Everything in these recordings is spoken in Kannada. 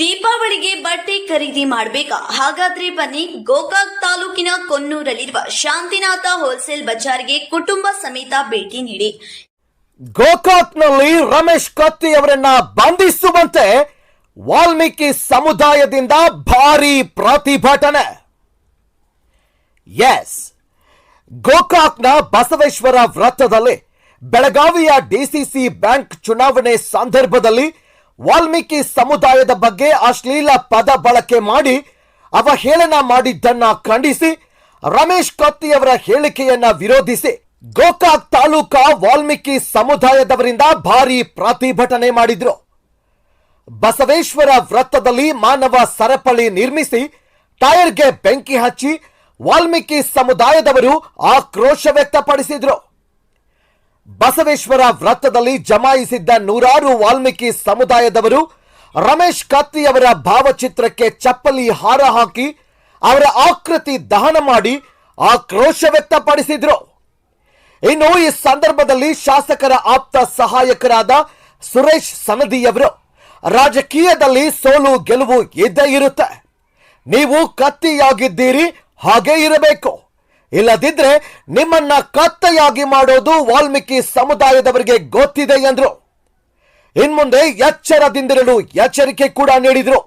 ದೀಪಾವಳಿಗೆ ಬಟ್ಟೆ ಖರೀದಿ ಮಾಡಬೇಕಾ? ಹಾಗಾದ್ರೆ ಬನ್ನಿ ಗೋಕಾಕ್ ತಾಲೂಕಿನ ಕೊನ್ನೂರಲ್ಲಿರುವ ಶಾಂತಿನಾಥ ಹೋಲ್ಸೇಲ್ ಬಜಾರ್ಗೆ ಕುಟುಂಬ ಸಮೇತ ಭೇಟಿ ನೀಡಿ. ಗೋಕಾಕ್ನಲ್ಲಿ ರಮೇಶ್ ಕತ್ತಿ ಅವರನ್ನ ಬಂಧಿಸುವಂತೆ ವಾಲ್ಮೀಕಿ ಸಮುದಾಯದಿಂದ ಭಾರಿ ಪ್ರತಿಭಟನೆ. ಎಸ್ ಗೋಕಾಕ್ನ ಬಸವೇಶ್ವರ ವೃತ್ತದಲ್ಲಿ ಬೆಳಗಾವಿಯ ಡಿಸಿಸಿ ಬ್ಯಾಂಕ್ ಚುನಾವಣೆ ಸಂದರ್ಭದಲ್ಲಿ ವಾಲ್ಮೀಕಿ ಸಮುದಾಯದ ಬಗ್ಗೆ ಅಶ್ಲೀಲ ಪದ ಬಳಕೆ ಮಾಡಿ ಅವಹೇಳನ ಮಾಡಿದ್ದನ್ನ ಖಂಡಿಸಿ ರಮೇಶ್ ಕತ್ತಿಯವರ ಹೇಳಿಕೆಯನ್ನ ವಿರೋಧಿಸಿ ಗೋಕಾಕ್ ತಾಲೂಕಾ ವಾಲ್ಮೀಕಿ ಸಮುದಾಯದವರಿಂದ ಭಾರಿ ಪ್ರತಿಭಟನೆ ಮಾಡಿದ್ರು. ಬಸವೇಶ್ವರ ವೃತ್ತದಲ್ಲಿ ಮಾನವ ಸರಪಳಿ ನಿರ್ಮಿಸಿ ಟೈರ್ಗೆ ಬೆಂಕಿ ಹಚ್ಚಿ ವಾಲ್ಮೀಕಿ ಸಮುದಾಯದವರು ಆಕ್ರೋಶ ವ್ಯಕ್ತಪಡಿಸಿದ್ರು. ಬಸವೇಶ್ವರ ವೃತ್ತದಲ್ಲಿ ಜಮಾಯಿಸಿದ್ದ ನೂರಾರು ವಾಲ್ಮೀಕಿ ಸಮುದಾಯದವರು ರಮೇಶ್ ಕತ್ತಿ ಅವರ ಭಾವಚಿತ್ರಕ್ಕೆ ಚಪ್ಪಲಿ ಹಾರ ಹಾಕಿ ಅವರ ಆಕೃತಿ ದಹನ ಮಾಡಿ ಆಕ್ರೋಶ ವ್ಯಕ್ತಪಡಿಸಿದ್ರು. ಇನ್ನು ಈ ಸಂದರ್ಭದಲ್ಲಿ ಶಾಸಕರ ಆಪ್ತ ಸಹಾಯಕರಾದ ಸುರೇಶ್ ಸನದಿಯವರು, ರಾಜಕೀಯದಲ್ಲಿ ಸೋಲು ಗೆಲುವು ಇದ್ದೇ ಇರುತ್ತೆ. ನೀವು ಕತ್ತಿಯಾಗಿದ್ದೀರಿ ಹಾಗೇ ಇರಬೇಕು. ಇಲ್ಲದಿದ್ರೆ ನಿಮ್ಮನ್ನ ಕತ್ತೆಯಾಗಿ ಮಾಡೋದು ವಾಲ್ಮೀಕಿ ಸಮುದಾಯದವರಿಗೆ ಗೊತ್ತಿದೆ ಎಂದರು. ಇನ್ಮುಂದೆ ಎಚ್ಚರದಿಂದಿರಲು ಎಚ್ಚರಿಕೆ ಕೂಡ ನೀಡಿದರು.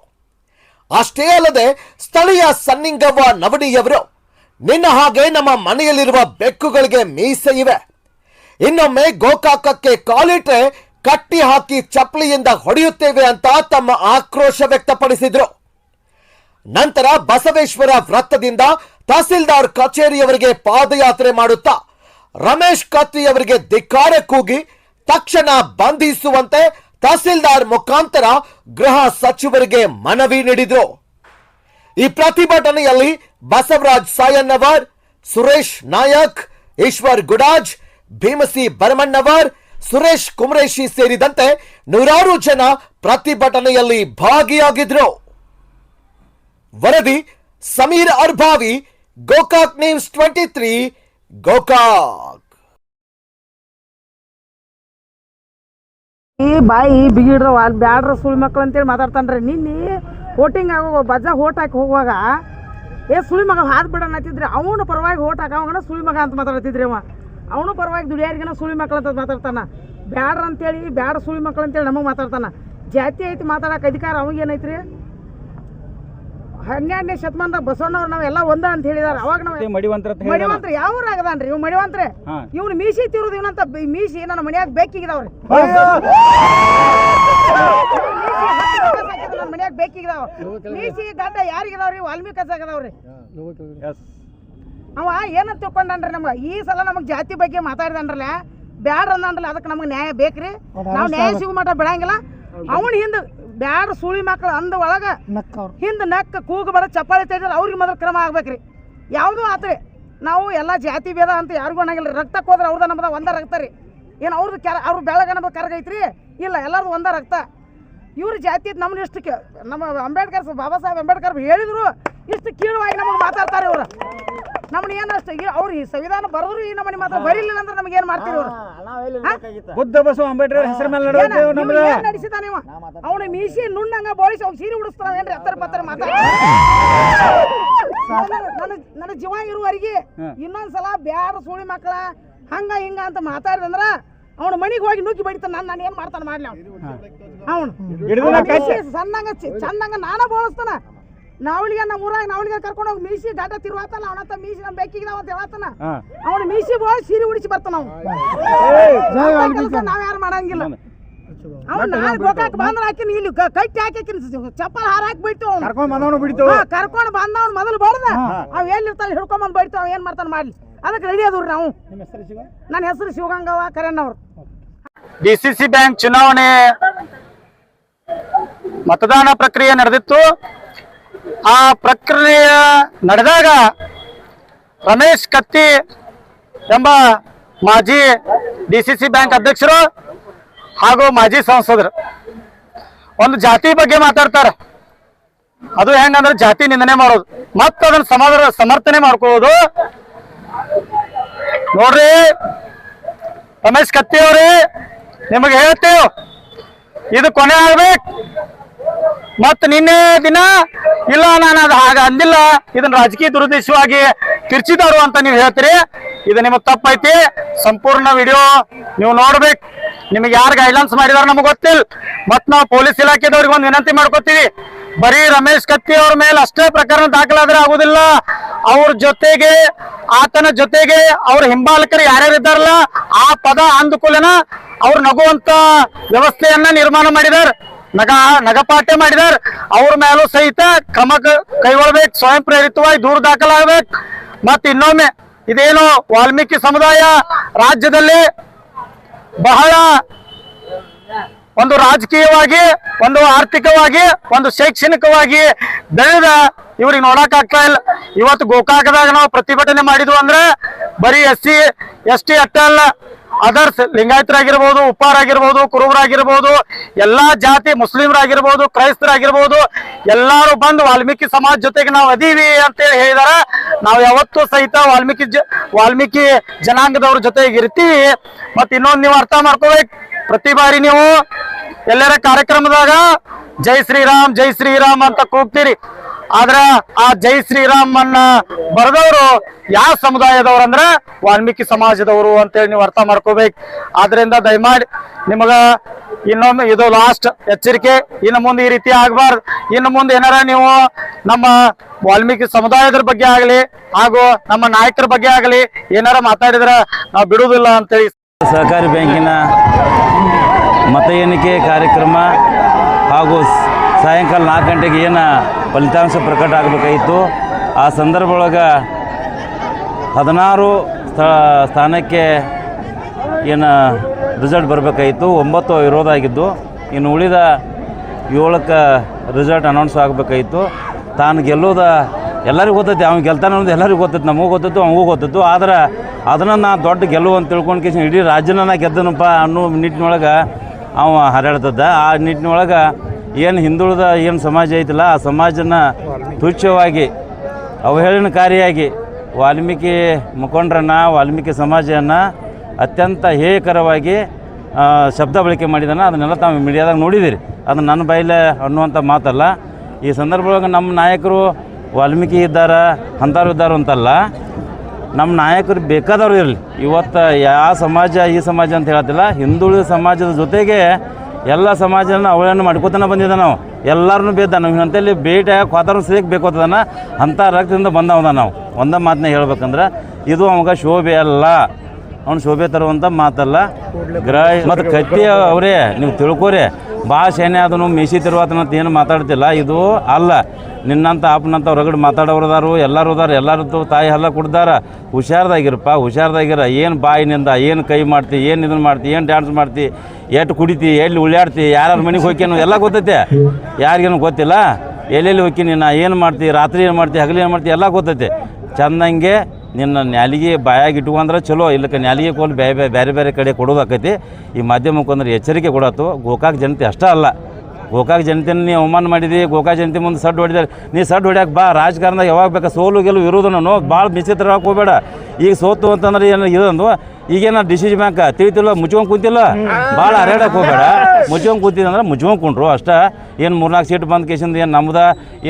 ಅಷ್ಟೇ ಅಲ್ಲದೆ ಸ್ಥಳೀಯ ಸನ್ನಿಂಗವ್ವ ನವಣಿಯವರು, ನಿನ್ನ ಹಾಗೆ ನಮ್ಮ ಮನೆಯಲ್ಲಿರುವ ಬೆಕ್ಕುಗಳಿಗೆ ಮೀಸೆ ಇವೆ. ಇನ್ನೊಮ್ಮೆ ಗೋಕಾಕಕ್ಕೆ ಕಾಲಿಟ್ರೆ ಕಟ್ಟಿ ಹಾಕಿ ಚಪ್ಪಲಿಯಿಂದ ಹೊಡೆಯುತ್ತೇವೆ ಅಂತ ತಮ್ಮ ಆಕ್ರೋಶ ವ್ಯಕ್ತಪಡಿಸಿದ್ರು. ನಂತರ ಬಸವೇಶ್ವರ ವೃತ್ತದಿಂದ ತಹಸೀಲ್ದಾರ್ ಕಚೇರಿಯವರಿಗೆ ಪಾದಯಾತ್ರೆ ಮಾಡುತ್ತಾ ರಮೇಶ್ ಕತ್ರಿ ಅವರಿಗೆ ಧಿಕ್ಕಾರ ಕೂಗಿ ತಕ್ಷಣ ಬಂಧಿಸುವಂತೆ ತಹಸೀಲ್ದಾರ್ ಮುಖಾಂತರ ಗೃಹ ಸಚಿವರಿಗೆ ಮನವಿ ನೀಡಿದ್ರು. ಈ ಪ್ರತಿಭಟನೆಯಲ್ಲಿ ಬಸವರಾಜ್ ಸಾಯಣ್ಣವರ್ ಸುರೇಶ್ ನಾಯಕ್, ಈಶ್ವರ್ ಗುಡಾಜ್, ಭೀಮಸಿ ಭರಮಣ್ಣವರ್ ಸುರೇಶ್ ಕುಮರೇಶಿ ಸೇರಿದಂತೆ ನೂರಾರು ಜನ ಪ್ರತಿಭಟನೆಯಲ್ಲಿ ಭಾಗಿಯಾಗಿದ್ರು. ವರದಿ Sameer Arbhavi, Gokak news twenty three Gokak. ಈ ಬಾಯಿ, ಬಿಗಿಡ್ರ ಅಲ್ಲಿ ಬ್ಯಾಡ್ರ ಸುಳ್ಳು ಮಕ್ಳು ಅಂತೇಳಿ ಮಾತಾಡ್ತಾನ್ರಿ. ನಿನ್ನೆ ವೋಟಿಂಗ್ ಆಗೋ ಬಜಾ ಓಟ್ ಹಾಕಿ ಹೋಗುವಾಗ, ಏ ಸುಳಿ ಮಗ ಹಾದ್ ಬಿಡೋಣ ಅವನು ಪರವಾಗಿ ಓಟ್ ಹಾಕೋಣ ಸುಳಿ ಮಗ ಅಂತ ಮಾತಾಡ್ತಿದ್ರಿ ಅವ. ಅವನು ಪರವಾಗಿ ದುಡಿಯಾರಿಗೆ ಸುಳಿ ಮಕ್ಳು ಅಂತ ಮಾತಾಡ್ತಾನ. ಬ್ಯಾಡ್ರ ಅಂತೇಳಿ ಬ್ಯಾಡ್ರ ಸುಳಿ ಮಕ್ಳು ಅಂತೇಳಿ ನಮಗೆ ಮಾತಾಡ್ತಾನ. ಜಾತಿ ಐತಿ ಮಾತಾಡಕ್ಕೆ ಅಧಿಕಾರ ಅವಾಗ ಏನೈತ್ರಿ? ಹನ್ನೆರಡನೇ ಶತಮಾನದಾಗ ಬಸವಣ್ಣವ್ರು ನಾವೆಲ್ಲ ಒಂದ ಅಂತ ಹೇಳಿದಾರೆ. ಅವಾಗ ನಾವು ಮಡಿವಂತರ. ಮಡಿವಂತ್ರ ಯಾವ ಆಗದಾನ್ರಿ ಇವ್ ಮಡಿವಂತ್ರೆ? ಇವ್ನ ಮೀಸಿ ತಿರುದು ಇವನಂತ ಮೀಸಿ ನನ್ನ ಮನ್ಯಾಗ ಬೇಕಿಗಿದಾವ್ರಿ. ನನ್ನ ಮನ್ಯಾಗ ಬೇಕಿಗಿದಾವ. ಮೀಸಿ ಗಡ್ಡ ಯಾರಿಗಿದಾವ್ರಿ? ವಾಲ್ಮೀಕಿ ಕಸಾಗದವ್ರಿ Yes. ಅವ ಏನಂತ ತಿಳ್ಕೊಂಡನ್ರಿ ನಮ್ಗೆ? ಈ ಸಲ ನಮಗೆ ಜಾತಿ ಬಗ್ಗೆ ಮಾತಾಡಿದನ್ರಲ್ಲ ಬ್ಯಾಡ್ರ ಅಂದನ್ರಲ್ಲ ಅದಕ್ಕೆ ನಮ್ಗೆ ನ್ಯಾಯ ಬೇಕ್ರಿ. ನಾವು ನ್ಯಾಯ ಸಿಗು ಮಟ ಬಿಡಂಗಿಲ್ಲ. ಅವನ ಹಿಂದೆ ಬ್ಯಾಡ್ರ ಸುಳಿ ಮಕ್ಕಳು ಅಂದ ಒಳಗ ಹಿಂದೆ ನಕ್ಕ ಕೂಗು ಬರ ಚಪ್ಪಾಳಿ ತೆಗೆದ್ರೆ ಅವ್ರಿಗೆ ಮೊದಲು ಕ್ರಮ ಆಗ್ಬೇಕ್ರಿ. ಯಾವುದೂ ಆತ್ರಿ. ನಾವು ಎಲ್ಲ ಜಾತಿ ಭೇದ ಅಂತ ಯಾರಿಗೂ ಅನ್ನಂಗಿಲ್ಲ ರಕ್ತಕ್ಕೆ ಹೋದ್ರೆ ಅವ್ರದ ನಮ್ದ ಒಂದ ರಕ್ತ ರೀ. ಏನು ಅವ್ರದ್ದು ಕೆರ ಅವ್ರ ಬೆಳಗ ನಮ್ದು ಕರಗೈತ್ರಿ? ಇಲ್ಲ ಎಲ್ಲರದು ಒಂದ ರಕ್ತ. ಇವ್ರ ಜಾತಿ ನಮ್ಮನ್ನ ಇಷ್ಟು ಕೇ- ನಮ್ಮ ಅಂಬೇಡ್ಕರ್ ಬಾಬಾ ಸಾಹೇಬ್ ಅಂಬೇಡ್ಕರ್ ಹೇಳಿದ್ರು ಇಷ್ಟು ಕೀಳುವಾಗಿ ನಮಗೆ ಮಾತಾಡ್ತಾರೆ ಇವರು. ನಮ್ಮನ್ನ ಏನು ಅಷ್ಟು ಈ- ಅವ್ರು ಈ ಸಂವಿಧಾನ ಬರೆದ್ರು ಈ ನಮ್ಮನೆ ಮಾತ್ರ ಬರೀಲಿಲ್ಲ ಅಂದ್ರೆ ನಮ್ಗೆ ಏನು ಮಾಡ್ತೀರಿ ಇವರು? ಬುದ್ಧ ಬಸವ ಅಂಬೇಡ್ಕರ್ ಹೆಸರ ಮೇಲೆ ನಡೆದ ನಮ್ದು. ನಡೆಸಿದ ನೀವು? ಅವನ ಮೀಸಿ ನುಣ್ಣಂಗ ಬೋಳಿಸಿ ಅವ್ನು ಸೀರೆ ಉಡಿಸ್ತಾನ ಏನ್ರಿ ಹತ್ತರ ಪತ್ತರ ಮಾತಾಡ ನನ್ನ ನನ್ನ ಜೀವ ಇರುವವರಿಗೆ ಇನ್ನೊಂದ್ಸಲ ಬ್ಯಾರ ಸೂಳಿ ಮಕ್ಕಳ ಹಂಗ ಹಿಂಗ ಅಂತ ಮಾತಾಡಿದಂದ್ರ ಅವನ ಮನಿಗೆ ಹೋಗಿ ನುಗ್ಗಿ ಬಡಿತಾನ ನಾನು ನಾನು ಏನ್ ಮಾಡ್ತಾನ ಮಾಡ್ಲಿ ಅವನು? ಸಣ್ಣಂಗ ಚಿ- ಚಂದಂಗ ನಾನ ಬೋಳಿಸ್ತಾನ. ನಾವಳಿಗೆ ನಮ್ಮ ಊರಾಗ ನಾವಳಿಗೆ ಕರ್ಕೊಂಡು ಹೋಗಿ ಮೀಸಿ ದಾಟ ತಿರುವಾತನ ಅವನತ್ತ ಮೀಸಿ ನಮ್ಮ ಬೆಕ್ಕಿಗೆ ನಾವು ಹೇಳತ್ತಾನ ಅವನು ಮೀಸಿ ಹೋಗಿ ಸೀರೆ ಉಡಿಸಿ ಬರ್ತಾನ ನಾವ್ ಯಾರು ಮಾಡಂಗಿಲ್ಲ. ಅವ್ನು ನಾಳೆ ಗೋಕಾಕ್ ಬಂದ್ರ ಹಾಕಿನ ಇಲ್ಲಿ ಕಟ್ಟಿ ಹಾಕಿನ ಚಪ್ಪಲ್ ಹಾರ ಹಾಕಿ ಬಿಡ್ತು ಅವ್ನು. ಕರ್ಕೊಂಡ್ ಬಂದವನು ಬಿಡಿತು. ಕರ್ಕೊಂಡ್ ಬಂದವ್ನು ಮೊದಲು ಬಡ್ದ. ಅವ್ ಎಲ್ಲಿರ್ತಾನೆ ಹಿಡ್ಕೊಂಡ್ ಬಂದ್ ಬೈತು ಅವ್ ಏನ್ ಮಾಡ್ತಾನೆ ಮಾಡ್ಲಿ. ಅದಕ್ಕೆ ರೆಡಿ ಅದ್ರಿ ನಾವು. ನನ್ನ ಹೆಸರು ಡಿ ಸಿ ಡಿಸಿಸಿ ಬ್ಯಾಂಕ್ ಚುನಾವಣೆ ಮತದಾನ ಪ್ರಕ್ರಿಯೆ ನಡೆದಿತ್ತು. ಆ ಪ್ರಕ್ರಿಯೆ ನಡೆದಾಗ ರಮೇಶ್ ಕತ್ತಿ ಎಂಬ ಮಾಜಿ ಡಿಸಿಸಿ ಬ್ಯಾಂಕ್ ಅಧ್ಯಕ್ಷರು ಹಾಗೂ ಮಾಜಿ ಸಂಸದರು ಒಂದು ಜಾತಿ ಬಗ್ಗೆ ಮಾತಾಡ್ತಾರೆ. ಅದು ಹೆಂಗಂದ್ರೆ ಜಾತಿ ನಿಂದನೆ ಮಾಡೋದು. ಮತ್ತೆ ಅದನ್ನ ಸಮಾಜ ಸಮರ್ಥನೆ ಮಾಡ್ಕೊಳ್ಳೋದು. ನೋಡ್ರಿ, ರಮೇಶ್ ಕತ್ತಿ ಅವ್ರಿ, ನಿಮಗೆ ಹೇಳ್ತೇವೆ. ಇದು ಕೊನೆ ಆಗ್ಬೇಕು. ಮತ್ ನಿನ್ನೆ ದಿನ, ಇಲ್ಲ, ನಾನು ಅದು ಹಾಗ ಅಂದಿಲ್ಲ. ಇದನ್ನ ರಾಜಕೀಯ ದುರುದ್ದೇಶವಾಗಿ ತಿರ್ಚಿದಾರು ಅಂತ ನೀವು ಹೇಳ್ತೀರಿ. ಇದು ನಿಮಗ್ ತಪ್ಪೈತಿ. ಸಂಪೂರ್ಣ ವಿಡಿಯೋ ನೀವು ನೋಡ್ಬೇಕು. ನಿಮಗೆ ಯಾರು ಗೈಡ್ಲೈನ್ಸ್ ಮಾಡಿದಾರ ನಮ್ಗೆ ಗೊತ್ತಿಲ್ಲ. ಮತ್ ನಾವು ಪೊಲೀಸ್ ಇಲಾಖೆದವ್ರಿಗೆ ಒಂದು ವಿನಂತಿ ಮಾಡ್ಕೊತೀವಿ. ಬರೀ ರಮೇಶ್ ಕತ್ತಿ ಅವ್ರ ಮೇಲೆ ಅಷ್ಟೇ ಪ್ರಕರಣ ದಾಖಲಾದ್ರೆ ಆಗುದಿಲ್ಲ. ಅವ್ರ ಜೊತೆಗೆ, ಆತನ ಜೊತೆಗೆ ಅವ್ರ ಹಿಂಬಾಲಕರು ಯಾರ್ಯಾರು ಇದ್ದಾರಲ್ಲ, ಆ ಪದ ಅಂದುಕೂಲನ ಅವ್ರು ನಗುವಂತ ವ್ಯವಸ್ಥೆಯನ್ನ ನಿರ್ಮಾಣ ಮಾಡಿದಾರೆ. ನಗ ನಗಪಾಠ್ಯ ಮಾಡಿದಾರ. ಅವ್ರ ಮೇಲೂ ಸಹಿತ ಕ್ರಮ ಕೈಗೊಳ್ಬೇಕು, ಸ್ವಯಂ ಪ್ರೇರಿತವಾಗಿ ದೂರು ದಾಖಲಾಗಬೇಕು. ಮತ್ತೆ ಇನ್ನೊಮ್ಮೆ ಇದೇನು ವಾಲ್ಮೀಕಿ ಸಮುದಾಯ ರಾಜ್ಯದಲ್ಲಿ ಬಹಳ ಒಂದು ರಾಜಕೀಯವಾಗಿ, ಒಂದು ಆರ್ಥಿಕವಾಗಿ, ಒಂದು ಶೈಕ್ಷಣಿಕವಾಗಿ ಬೆಳೆದ ಇವ್ರಿಗೆ ನೋಡಕ್ ಆಗ್ತಾ ಇಲ್ಲ. ಇವತ್ತು ಗೋಕಾಕದಾಗ ನಾವು ಪ್ರತಿಭಟನೆ ಮಾಡಿದ್ವು ಅಂದ್ರೆ ಬರೀ ಎಸ್ ಸಿ, ಎಸ್ ಟಿ ಅಟ್ಟ ಅಲ್ಲ. ಅದರ್ಸ್ ಲಿಂಗಾಯತರಾಗಿರ್ಬೋದು, ಉಪ್ಪಾರಾಗಿರ್ಬೋದು, ಕುರುಬರಾಗಿರ್ಬೋದು, ಎಲ್ಲಾ ಜಾತಿ ಮುಸ್ಲಿಮರಾಗಿರ್ಬೋದು, ಕ್ರೈಸ್ತರಾಗಿರ್ಬೋದು, ಎಲ್ಲಾರು ಬಂದು ವಾಲ್ಮೀಕಿ ಸಮಾಜ ಜೊತೆಗೆ ನಾವು ಅದೀವಿ ಅಂತೇಳಿ ಹೇಳಿದಾರ. ನಾವು ಯಾವತ್ತೂ ಸಹಿತ ವಾಲ್ಮೀಕಿ ವಾಲ್ಮೀಕಿ ಜನಾಂಗದವ್ರ ಜೊತೆಗೆ ಇರ್ತೀವಿ. ಮತ್ ಇನ್ನೊಂದು ನೀವು ಅರ್ಥ ಮಾಡ್ಕೋಬೇಕು. ಪ್ರತಿ ಬಾರಿ ನೀವು ಎಲ್ಲರ ಕಾರ್ಯಕ್ರಮದಾಗ ಜೈ ಶ್ರೀರಾಮ್ ಜೈ ಶ್ರೀರಾಮ್ ಅಂತ ಕೂಗ್ತೀರಿ. ಆದ್ರ ಆ ಜೈ ಶ್ರೀರಾಮ್ ಅನ್ನ ಬರೆದವರು ಯಾವ ಸಮುದಾಯದವ್ರು ಅಂದ್ರೆ ವಾಲ್ಮೀಕಿ ಸಮಾಜದವರು ಅಂತೇಳಿ ನೀವು ಅರ್ಥ ಮಾಡ್ಕೋಬೇಕು. ಆದ್ರಿಂದ ದಯಮಾಡಿ ನಿಮಗ ಇನ್ನೊಂದು ಇದು ಲಾಸ್ಟ್ ಎಚ್ಚರಿಕೆ, ಇನ್ನು ಮುಂದೆ ಈ ರೀತಿ ಆಗ್ಬಾರ್ದು. ಇನ್ನು ಮುಂದೆ ಏನಾರ ನೀವು ನಮ್ಮ ವಾಲ್ಮೀಕಿ ಸಮುದಾಯದ ಬಗ್ಗೆ ಆಗಲಿ ಹಾಗೂ ನಮ್ಮ ನಾಯಕರ ಬಗ್ಗೆ ಆಗಲಿ ಏನಾರ ಮಾತಾಡಿದ್ರೆ ನಾವು ಬಿಡುವುದಿಲ್ಲ ಅಂತೇಳಿ ಸಹಕಾರಿ ಬ್ಯಾಂಕಿನ ಮತ ಎಣಿಕೆ ಕಾರ್ಯಕ್ರಮ ಹಾಗೂ ಸಾಯಂಕಾಲ ನಾಲ್ಕು ಗಂಟೆಗೆ ಏನು ಫಲಿತಾಂಶ ಪ್ರಕಟ ಆಗಬೇಕಾಗಿತ್ತು. ಆ ಸಂದರ್ಭ ಒಳಗೆ ಹದಿನಾರು ಸ್ಥ ಸ್ಥಾನಕ್ಕೆ ಏನು ರಿಸಲ್ಟ್ ಬರಬೇಕಾಗಿತ್ತು. ಒಂಬತ್ತು ವಿರೋಧ ಆಗಿದ್ದು. ಇನ್ನು ಉಳಿದ ಏಳಕ್ಕೆ ರಿಸಲ್ಟ್ ಅನೌನ್ಸ್ ಆಗಬೇಕಾಗಿತ್ತು. ತಾನು ಗೆಲ್ಲೋದ ಎಲ್ಲರಿಗೂ ಗೊತ್ತೈತಿ. ಅವ್ನು ಗೆಲ್ತಾನೆ ಅನ್ನೋದು ಎಲ್ಲರಿಗೂ ಗೊತ್ತೈತಿ. ನಮಗೂ ಗೊತ್ತಿತ್ತು ಅವಂಗೂ ಗೊತ್ತಿತ್ತು ಆದ್ರೆ ಅದನ್ನು ನಾ ದೊಡ್ಡ ಗೆಲುವು ಅಂತ ತಿಳ್ಕೊಂಡು ಇಡೀ ರಾಜ್ಯನ ನಾ ಗೆದ್ದನಪ್ಪ ಅನ್ನೋ ನಿಟ್ಟಿನೊಳಗೆ ಅವ ಹರಡ್ತದ ಆ ನಿಟ್ಟಿನೊಳಗೆ ಏನು ಹಿಂದುಳಿದ ಏನು ಸಮಾಜ ಐತಲ್ಲ, ಆ ಸಮಾಜನ ತುಚ್ಛವಾಗಿ ಅವಹೇಳನಕಾರಿಯಾಗಿ ವಾಲ್ಮೀಕಿ ಮುಖಂಡರನ್ನ, ವಾಲ್ಮೀಕಿ ಸಮಾಜವನ್ನು ಅತ್ಯಂತ ಹೇಯಕರವಾಗಿ ಶಬ್ದ ಬಳಕೆ ಮಾಡಿದಾನೆ ಅದನ್ನೆಲ್ಲ ತಾವು ಮೀಡಿಯಾದಾಗ ನೋಡಿದಿರಿ. ಅದು ನನ್ನ ಬಾಯಿಲೆ ಅನ್ನುವಂಥ ಮಾತಲ್ಲ. ಈ ಸಂದರ್ಭದೊಳಗೆ ನಮ್ಮ ನಾಯಕರು ವಾಲ್ಮೀಕಿ ಇದ್ದಾರ, ಅಂಥವ್ರು ಇದ್ದಾರು ಅಂತಲ್ಲ, ನಮ್ಮ ನಾಯಕರು ಬೇಕಾದವ್ರು ಇರಲಿ. ಇವತ್ತು ಯಾವ ಸಮಾಜ, ಈ ಸಮಾಜ ಅಂತ ಹೇಳತ್ತಿಲ್ಲ. ಹಿಂದುಳಿದ ಸಮಾಜದ ಜೊತೆಗೆ ಎಲ್ಲ ಸಮಾಜನ ಅವಳನ್ನು ಮಾಡ್ಕೋತಾನೆ ಬಂದಿದ್ದ ನಾವು ಎಲ್ಲರೂ ಬೇದ ನಾವು. ಅಂತೇಳಿ ಭೇಟಿ ಕ್ವಾತಾರು ಸಿಗಕ್ಕೆ ಬೇಕೋತದನ ಅಂಥ ರಕ್ತದಿಂದ ಬಂದವನ ನಾವು. ಒಂದೇ ಮಾತನ್ನ ಹೇಳ್ಬೇಕಂದ್ರೆ, ಇದು ಅವಾಗ ಶೋಭೆ ಅಲ್ಲ. ಅವ್ನು ಶೋಭೆ ತರುವಂಥ ಮಾತಲ್ಲ. ಗ್ರಹ ಮತ್ತು ಕತ್ತಿ ಅವರೇ, ನೀವು ತಿಳ್ಕೊರಿ. ಭಾಳ ಶೇನೆ ಅದನ್ನು ಮೀಸಿ ತಿರುವಾತನಂತ ಏನು ಮಾತಾಡ್ತಿಲ್ಲ. ಇದು ಅಲ್ಲ, ನಿನ್ನಂತ ಆಪ್ನಂತ ಹೊರಗಡೆ ಮಾತಾಡೋರದಾರು ಎಲ್ಲರೂ ಅದಾರ, ಎಲ್ಲರದ್ದು ತಾಯಿ ಹಲ್ಲ ಕುಡ್ದಾರ. ಹುಷಾರ್ದಾಗಿರಪ್ಪ, ಹುಷಾರ್ದಾಗಿರ. ಏನು ಬಾಯಿನಿಂದ, ಏನು ಕೈ ಮಾಡ್ತಿ, ಏನು ಇದನ್ನು ಮಾಡ್ತಿ, ಏನು ಡ್ಯಾನ್ಸ್ ಮಾಡ್ತಿ ಎಷ್ಟು ಕುಡಿತಿ, ಎಲ್ಲಿ ಉಳ್ಯಾಡ್ತಿ ಯಾರ್ಯಾರ ಮನೆಗೆ ಹೋಗ್ಕೇನು ಎಲ್ಲ ಗೊತ್ತೈತೆ. ಯಾರಿಗೇನು ಗೊತ್ತಿಲ್ಲ? ಎಲ್ಲೆಲ್ಲಿ ಹೋಗ್ತೀನಿ ನಾ, ಏನು ಮಾಡ್ತಿ, ರಾತ್ರಿ ಏನು ಮಾಡ್ತಿ, ಹಗಲು ಏನು ಮಾಡ್ತಿ, ಎಲ್ಲ ಗೊತ್ತೈತೆ. ಚಂದಂಗೆ ನಿನ್ನ ನ್ಯಾಲಿಗೆ ಬಾಯಾಗಿ ಇಟ್ಕೊಂಡ್ರೆ ಚಲೋ, ಇಲ್ಲಕ್ಕೆ ನ್ಯಾಲಿಗೆ ಕೋಲ್ ಬೇರೆ ಬೇರೆ ಬೇರೆ ಕಡೆ ಕೊಡೋದಾಕೈತಿ ಈ ಮಾಧ್ಯಮಕ್ಕೆ ಅಂದ್ರೆ ಎಚ್ಚರಿಕೆ ಕೊಡತ್ತು ಗೋಕಾಕ್ ಜನತೆ ಅಷ್ಟೇ ಅಲ್ಲ. ಗೋಕಾಕ್ ಜನತೆನ ನೀ ಅವಮಾನ ಮಾಡಿದಿ, ಗೋಕಾಕ್ ಜನತೆ ಮುಂದೆ ಸಡ್ಡು ಹೊಡಿದಾರೆ. ನೀ ಸಡ್ಡು ಹೊಡ್ಯಾಕ ಬಾ, ರಾಜಕಾರಣದಾಗ ಯಾವಾಗ ಬೇಕಾ ಸೋಲು ಗೆಲುವು ಇರೋದನ್ನು ಭಾಳ ವಿಚಿತ್ರವಾಗಿ ಹೋಗ್ಬೇಡ. ಈಗ ಸೋತು ಅಂತಂದ್ರೆ ಏನು ಇದೊಂದು ಈಗೇನ ಡಿಸಿಜ್ ಬ್ಯಾಂಕ್ ತಿಳಿತಿಲ್ಲ ಮುಚ್ಕೊಂಡ್ ಕುಂತಿಲ್ಲ? ಭಾಳ ಹರಡಕ್ಕೆ ಹೋಗ್ಬೇಡ. ಮುಚ್ಕೊಂಡ್ ಕುಂತಿದ್ ಅಂದ್ರೆ ಮುಚ್ಕೊಂಡ್ ಕುಂಟ್ರು ಅಷ್ಟೇ. ಏನು ಮೂರ್ನಾಲ್ಕು ಸೀಟ್ ಬಂದ ಕೇಸಿಂದ ಏನು ನಮ್ದ?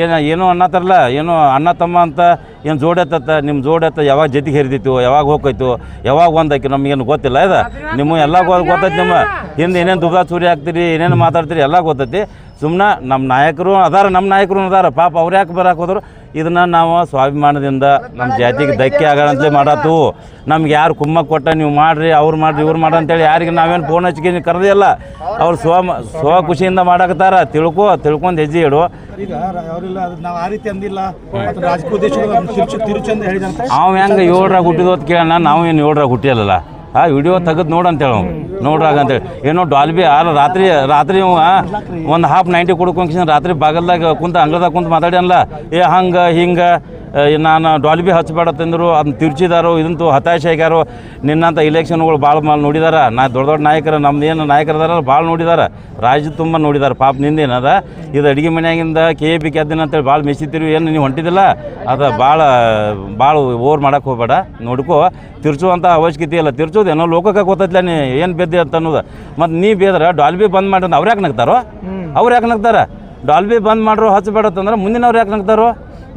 ಏನು ಏನೋ ಅನ್ನತ್ತಾರಲ್ಲ ಏನೋ ಅಣ್ಣ ತಮ್ಮ ಅಂತ ಏನು ಜೋಡೆತ್ತ ನಿಮ್ಮ ಜೋಡೆತ್ತ ಯಾವಾಗ ಜೊತೆಗೆ ಹರಿದಿತ್ತು ಯಾವಾಗ ಹೋಗ್ತೈತು ಯಾವಾಗ ಒಂದಾಕಿ ನಮಗೇನು ಗೊತ್ತಿಲ್ಲ. ಇದು ನಿಮ್ಮ ಎಲ್ಲ ಗೊತ್ತೈತಿ ನಿಮ್ಮ. ಹಿಂದೆ ಏನೇನು ದುಬಾ ಚೂರಿ ಹಾಕ್ತೀರಿ ಏನೇನು ಮಾತಾಡ್ತೀರಿ ಎಲ್ಲ ಗೊತ್ತೈತಿ. ಸುಮ್ಮನೆ ನಮ್ಮ ನಾಯಕರು ಅದಾರ ನಮ್ಮ ನಾಯಕರು ಅದಾರ. ಪಾಪ ಅವ್ರು ಯಾಕೆ ಬರಕ್ಕೆ ಹೋದ್ರು? ಇದನ್ನ ನಾವು ಸ್ವಾಭಿಮಾನದಿಂದ ನಮ್ಮ ಜಾತಿಗೆ ಧಕ್ಕೆ ಆಗಂತಲೇ ಮಾಡತ್ತು ನಮ್ಗೆ ಯಾರು ಕುಮ್ಮ ಕೊಟ್ಟ ನೀವು ಮಾಡ್ರಿ ಅವ್ರು ಮಾಡ್ರಿ ಇವ್ರು ಮಾಡ್ರಿ ಅಂತೇಳಿ ಯಾರಿಗೆ ನಾವೇನು ಫೋನ್ ಹಚ್ಚಿಗೆ ಕರೆದೇ ಇಲ್ಲ. ಅವ್ರು ಸ್ವ ಸ್ವ ಖುಷಿಯಿಂದ ಮಾಡಾಕತ್ತಾರ. ತಿಳ್ಕೊ ತಿಳ್ಕೊಂಡು ಹೆಜ್ಜೆ ಇಡು. ಅವ ಹೆಂಗೆ ಏಳ್ರಾಗ ಹುಟ್ಟಿದ ಅಂತ ಕೇಳೋಣ ನಾವು ಏನು ಏಳ್ರಾಗ ಹುಟ್ಟಿಯಲ್ಲ ಆ ವಿಡಿಯೋ ತೆಗೆದು ನೋಡು ಅಂತೇಳಿ ಅವ್ನು. ನೋಡ್ರಾಗ ಅಂತೇಳಿ ಏನೋ ಡಾಲ್ಬಿ ಆರ ರಾತ್ರಿ ರಾತ್ರಿ ಒಂದು ಹಾಫ್ ನೈಂಟಿ ಕೊಡ್ಕೊಂಡು ರಾತ್ರಿ ಬಾಗಲ್ದಾಗ ಕುಂತ ಅಂಗಳದಾಗ ಕುಂತ ಮಾತಾಡ್ಯಾನಲ್ಲ ಏ ಹಂಗೆ, ಹಿಂಗೆ ನಾನು ಡಾಲ್ಬಿ ತಂದರು ಅದನ್ನ ತಿರ್ಚಿದಾರೋ, ಇದಂತೂ ಹತಾಶೆ ಆಗ್ಯಾರೋ. ನಿನ್ನಂಥ ಇಲೆಕ್ಷನ್ಗಳು ಭಾಳ ಮಾಲ್ ನೋಡಿದಾರ. ನಾ ದೊಡ್ಡ ದೊಡ್ಡ ನಾಯಕರು ನಮ್ದು ಏನು ನಾಯಕರದಾರ ಭಾಳ ನೋಡಿದಾರ. ರಾಜ್ಯ ತುಂಬ ನೋಡಿದಾರ, ಪಾಪ ನಿಂದೇನದ ಇದು ಅಡುಗೆ ಮನೆಯಾಗಿಂದ ಕೆ ಎ ಪಿ ಕ್ಯಾದಿನ ಅಂತೇಳಿ ಭಾಳ ಮೆಸಿತಿರು ಏನು ನೀವು ಹೊಂಟಿದ್ದಿಲ್ಲ? ಅದು ಭಾಳ ಭಾಳ ಓವರ್ ಮಾಡಕ್ಕೆ ಹೋಗಬೇಡ. ನೋಡ್ಕೋ ತಿರ್ಚುವಂಥ ಅವಶ್ಯಕತೆ ಇಲ್ಲ. ತಿರ್ಚೋದು ಏನೋ ಲೋಕಕ್ಕೆ ಗೊತ್ತೈತಿಲ್ಲ ನೀ, ಏನು ಬೇದೆ ಅಂತ ಅನ್ನೋದು. ಮತ್ತು ನೀ ಬೇದ್ರೆ ಡಾಲ್ಬಿ ಬಂದ್ ಮಾಡಿ ಅವ್ರು ಯಾಕೆ ನಗ್ತಾರೋ? ಅವ್ರು ಯಾಕೆ ನಗ್ತಾರೆ? ಡಾಲ್ಬಿ ಬಂದ್ ಮಾಡ್ರು ಹಚ್ಚಬೇಡತ್ತಂದ್ರೆ ಮುಂದಿನವ್ರು ಯಾಕೆ ನಗ್ತಾರೋ?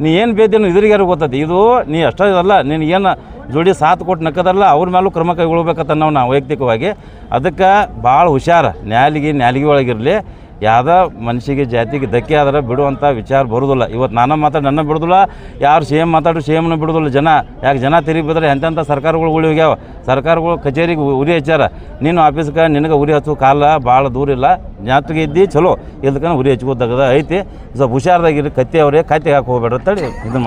ನೀ ಏನು ಬೇದೇನು ಇದ್ರಿಗಾರು ಗೊತ್ತೈತಿ. ಇದು ನೀ ಅಷ್ಟೇ ಇದಲ್ಲ ಏನು ಜೋಡಿ ಸಾಥ್ ಕೊಟ್ಟು ನಕ್ಕದಲ್ಲ ಅವ್ರ ಮೇಲೂ ಕ್ರಮ ಕೈಗೊಳ್ಬೇಕಂತ ನಾವು ನಾವು ವೈಯಕ್ತಿಕವಾಗಿ. ಅದಕ್ಕೆ ಭಾಳ ಹುಷಾರ, ನ್ಯಾಲಿಗೆ ನ್ಯಾಲಿಗೆ ಒಳಗಿರಲಿ. ಯಾವುದೋ ಮನುಷ್ಯಗೆ ಜಾತಿಗೆ ಧಕ್ಕೆ ಆದ್ರೆ ಬಿಡುವಂಥ ವಿಚಾರ ಬರೋದಿಲ್ಲ. ಇವತ್ತು ನಾನು ಮಾತಾಡಿ ನನ್ನ ಬಿಡೋದಿಲ್ಲ, ಯಾರು ಸಿ ಎಂ ಮಾತಾಡು ಸಿ ಬಿಡೋದಿಲ್ಲ ಜನ. ಯಾಕೆ ಜನ ತಿರುಗಿ ಬಿದ್ರೆ ಎಂತೆಂಥ ಸರ್ಕಾರಗಳು ಉಳಿ ಹೋಗ್ಯಾವ? ಸರ್ಕಾರಗಳು ಕಚೇರಿಗೆ ಉರಿ ಹಚ್ಚಾರ ನೀನು ಆಫೀಸ್ಗೆ ನಿನಗೆ ಉರಿ ಹಚ್ಚೋ ಕಾಲ ಭಾಳ ದೂರ ಇಲ್ಲ. ಜ್ಞಾತಿಗೆ ಇದ್ದು ಚಲೋ. ಇದಕ್ಕೆ ಉರಿ ಹಚ್ಕೋದಾಗದ ಐತಿ. ಸ್ವಲ್ಪ ಹುಷಾರ್ದಾಗಿರಿ ಕತ್ತಿ ಅವರೇ ಕತ್ತಿ ಹಾಕಿ ಹೋಗ್ಬೇಡ್ರಿ ಅಂತೇಳಿ ಇದನ್ನು